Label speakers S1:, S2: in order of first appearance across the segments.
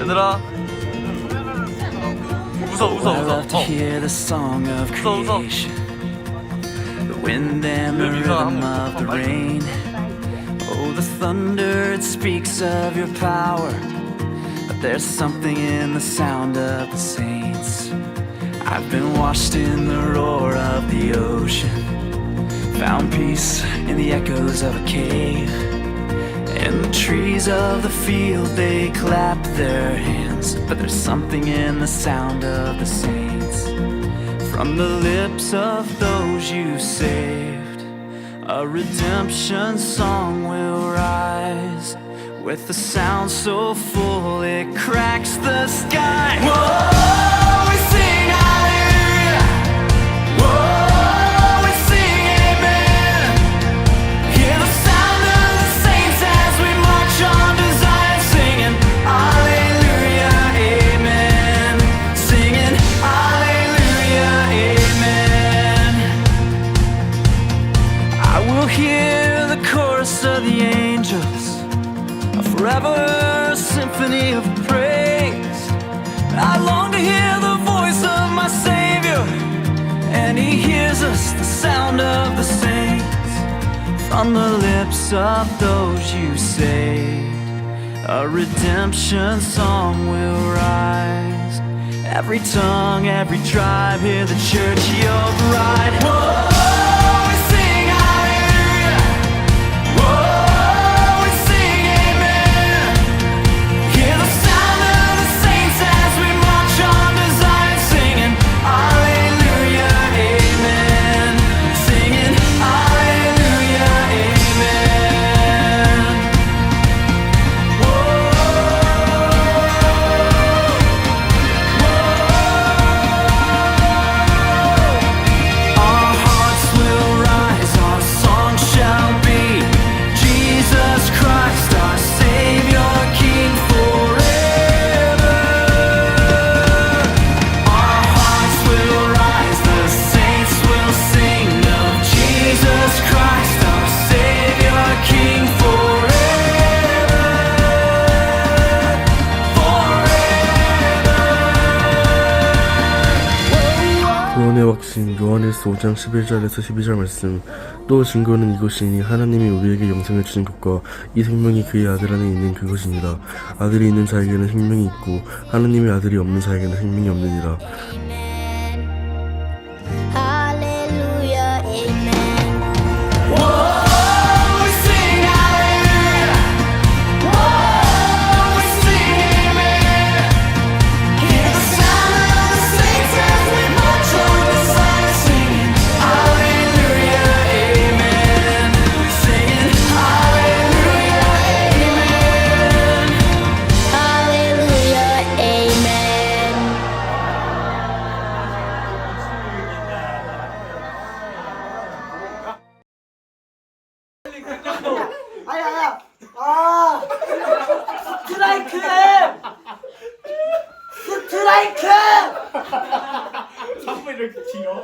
S1: 얘들아 웃어 웃어
S2: I
S1: 웃어
S2: love to
S1: 어.
S2: hear the song of
S1: 웃어 웃어
S2: creation, the wind and the
S1: 네, 민서가
S2: rhythm
S1: 한번
S2: of the
S1: 한번
S2: rain. Oh, the thunder, it speaks of your power. But there's something in the sound of the saints. I've been washed in the roar of the ocean, found peace in the echoes of a cave. Trees of the field, they clap their hands. But there's something in the sound of the saints. From the lips of those you saved, a redemption song will rise. With a sound so full it cracks the sky. Whoa, forever symphony of praise. I long to hear the voice of my Savior, and He hears us, the sound of the saints from the lips of those you saved. A redemption song will rise. Every tongue, every tribe, hear the church, your bride. Whoa,
S3: 확신 요한일서 5장 11절에서 12절 말씀. 또 증거는 이것이니 하나님이 우리에게 영생을 주신 것과 이 생명이 그의 아들 안에 있는 그것입니다. 아들이 있는 자에게는 생명이 있고 하나님의 아들이 없는 자에게는 생명이 없느니라
S4: 아야, 아, 스트라이크! 스트라이크!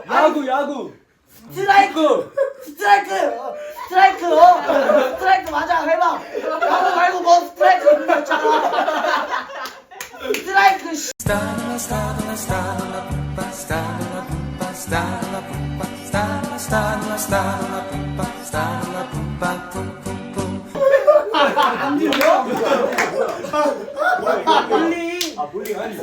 S5: 야구 야구
S4: 스트라이크! 스트라이크! 어, 스트라이크! 어, 스트라이크 맞아, 해봐! 야구 말고 뭐 스트라이크 있잖아! 스트라이크! 씨. 안 들려? 볼링. 아, 볼링 아니